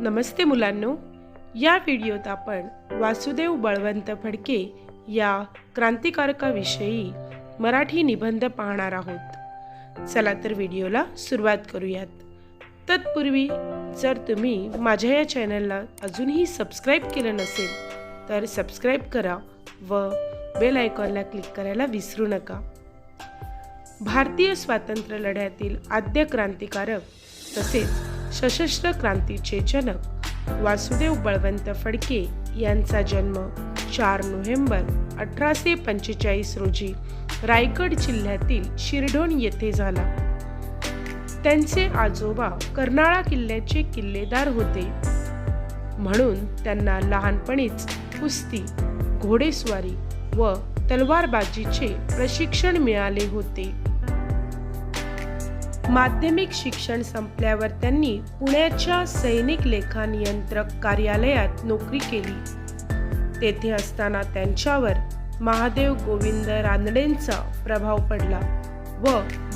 नमस्ते मुलांनो. या व्हिडिओत आपण वासुदेव बळवंत फडके या क्रांतिकारकाविषयी मराठी निबंध पाहणार आहोत. चला तर व्हिडिओला सुरुवात करूयात. तत्पूर्वी जर तुम्ही माझ्या या चॅनलला अजूनही सबस्क्राईब केलं नसेल तर सबस्क्राईब करा व बेल आयकॉनला क्लिक करायला विसरू नका. भारतीय स्वातंत्र्य लढ्यातील आद्य क्रांतिकारक तसेच सशस्त्र क्रांतीचे जनक वासुदेव बळवंत फडके यांचा जन्म चार नोव्हेंबर अठराशे पंचेचाळीस रोजी रायगड जिल्ह्यातील शिरढोण येथे झाला. त्यांचे आजोबा कर्नाळा किल्ल्याचे किल्लेदार होते. म्हणून त्यांना लहानपणीच कुस्ती घोडेस्वारी व तलवारबाजीचे प्रशिक्षण मिळाले होते. माध्यमिक शिक्षण संपल्यावर त्यांनी पुण्याच्या सैनिक लेखा नियंत्रक कार्यालयात नोकरी केली. तेथे असताना त्यांच्यावर महादेव गोविंद रानडेंचा प्रभाव पडला व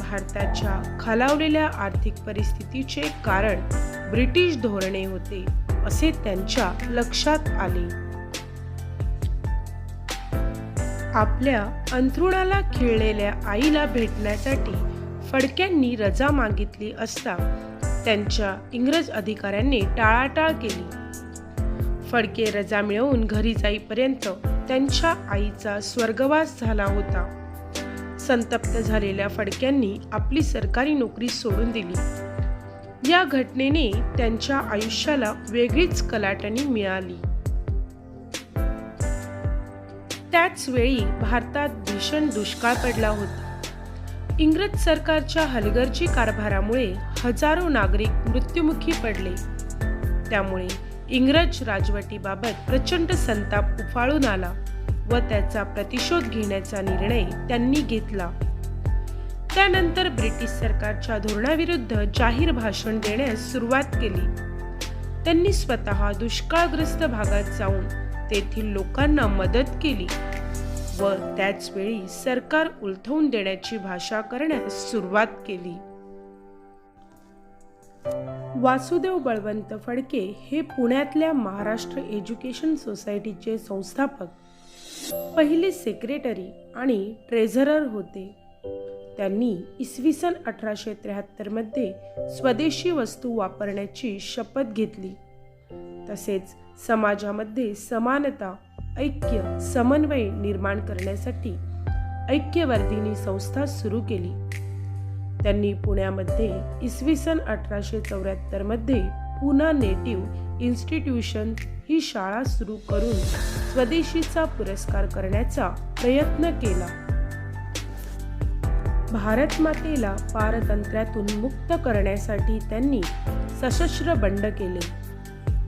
भारताच्या खालावलेल्या आर्थिक परिस्थितीचे कारण ब्रिटिश धोरणे होते असे त्यांच्या लक्षात आले. आपल्या अंथरुणाला खिळलेल्या आईला भेटण्यासाठी फडक्यांनी रजा मागितली असता त्यांच्या इंग्रज अधिकाऱ्यांनी टाळाटाळ केली. फडके रजा मिळवून घरी जाईपर्यंत त्यांच्या आईचा स्वर्गवास झाला होता. संतप्त झालेल्या फडक्यांनी आपली सरकारी नोकरी सोडून दिली. या घटनेने त्यांच्या आयुष्याला वेगळीच कलाटणी मिळाली. त्याच वेळी भारतात भीषण दुष्काळ पडला होता. इंग्रज सरकारच्या हलगर्जी कारभारामुळे हजारो नागरिक मृत्युमुखी पडले. त्यामुळे इंग्रज राजवटीबाबत प्रचंड संताप उफाळून आला व त्याचा प्रतिशोध घेण्याचा निर्णय त्यांनी घेतला. त्यानंतर ब्रिटिश सरकारच्या धोरणाविरुद्ध जाहीर भाषण देण्यास सुरुवात केली. त्यांनी स्वतः दुष्काळग्रस्त भागात जाऊन तेथील लोकांना मदत केली. व त्याचवेळी सरकार उलथवून देण्याची भाषा करण्यास सुरुवात केली. वासुदेव बळवंत फडके हे पुण्यातल्या महाराष्ट्र एज्युकेशन सोसायटीचे संस्थापक पहिले सेक्रेटरी आणि ट्रेझरर होते. त्यांनी इसवी सन अठराशे त्र्याहत्तरमध्ये स्वदेशी वस्तू वापरण्याची शपथ घेतली. तसेच समाजामध्ये समानता ऐक्य समन्वय निर्माण करण्यासाठी ऐक्यवर्धिनी संस्था सुरू केली. त्यांनी पुण्यामध्ये इसवी सन अठराशे चौऱ्याहत्तरमध्ये पुना नेटिव्ह इन्स्टिट्यूशन ही शाळा सुरू करून स्वदेशीचा पुरस्कार करण्याचा प्रयत्न केला. भारत मातेला पारतंत्र्यातून मुक्त करण्यासाठी त्यांनी सशस्त्र बंड केले.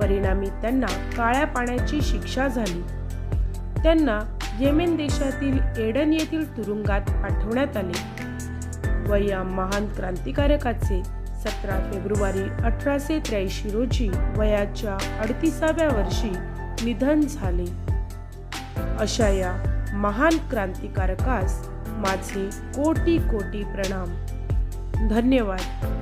परिणामी त्यांना काळ्या पाण्याची शिक्षा झाली. त्यांना येमेन देशातील एडन येथील तुरुंगात पाठवण्यात आले. व या महान क्रांतिकारकाचे सतरा फेब्रुवारी अठराशे त्र्याऐंशी रोजी वयाच्या अडतीसाव्या वर्षी निधन झाले. अशा या महान क्रांतिकारकास माझे कोटी कोटी प्रणाम. धन्यवाद.